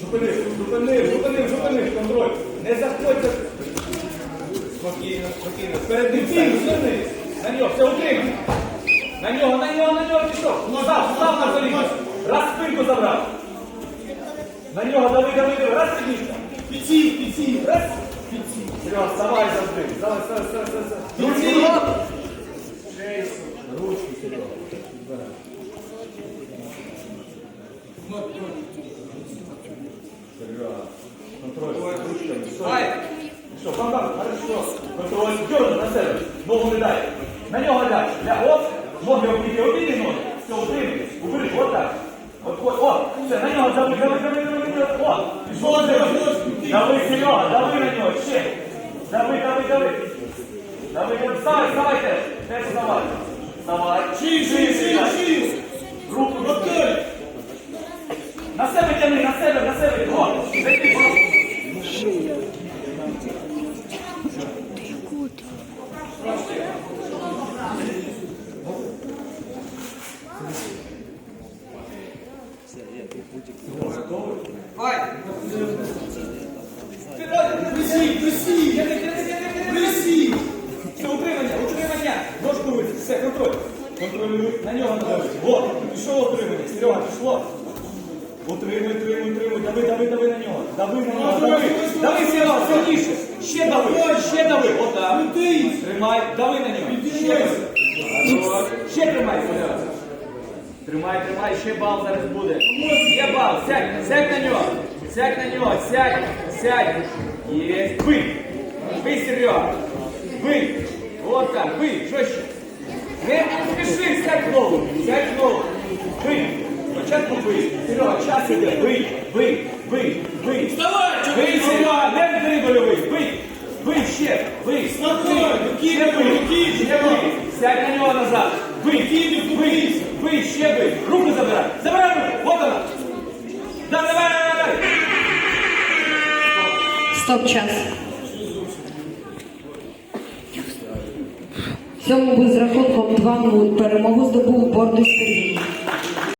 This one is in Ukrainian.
Зупинив, зупинив, зупинив, зупинив, контроль. Не заходьте. Спокійно, спокійно. Перед ним стань, зупини. На нього, все утримуй. На нього, на нього, на нього пішов. Став, став на коліно. Раз спинку забрав. На нього дави, дави, дави. Раз підніжка. Підсів, підсів. Раз. Серега, вставай завжди. Вставай, вставай, вставай. Ручки, Підсів. Ручки, Серега. Збирай. Серега. Контроль. Ручками. Стой. Що, бам-бам, хорошо. Контроль. Дьорни на себе. Ногу не дай. На нього дай. Ля, оп. Ноги обійди, обійди ноги. Все, утримуй. Убери, от так. От, от, от. Все, на нього дави, дави, дави, дави, дави. От. Пішов, дави. Дави, Серега, дави на нього. Ще. Дави, дави, дави. Дави, дави. Вставай, вставай теж. Теж вставай. Вставай. Шиї, шиї, шиї, шиї. Руку, Контроль. на себе тяни, на себе, на себе. О, зайди, о. Присів. Все, утримання, утримання. Все, контроль. Контролюй. На нього надавиш. От, пішло. Серега, пішло. Утримуй, утримуй, утримуй. Дави, дави, дави на нього. Дави на нього, дави. Дави, Серега. Ще дави, ще дави. Отак. Тримай, дави на нього. Ще тримай. Тримай, тримай, ще бал зараз буде. Є бал, сядь, сядь на нього. Сядь на нього, сядь, сядь. Є. Бий. Бий, Серега. Бий. Вот так, бий. Що ще? Не спіши, сядь знову. Сядь знову. Бий. Спочатку бий. Серега, час іде. Бий, бий, бий, бий. Вставай, Бий, Серега, не дрибольовий. Бий. Бий ще. Бий. Вставай, Бий. Ще бий. Ще бий. Бий. ви, ще ви. Руку забирай. Забирай руку. Вот вона. Да, давай. Стоп час. В цьому з рахунком 2-0 перемогу здобув Бордусь Сергій.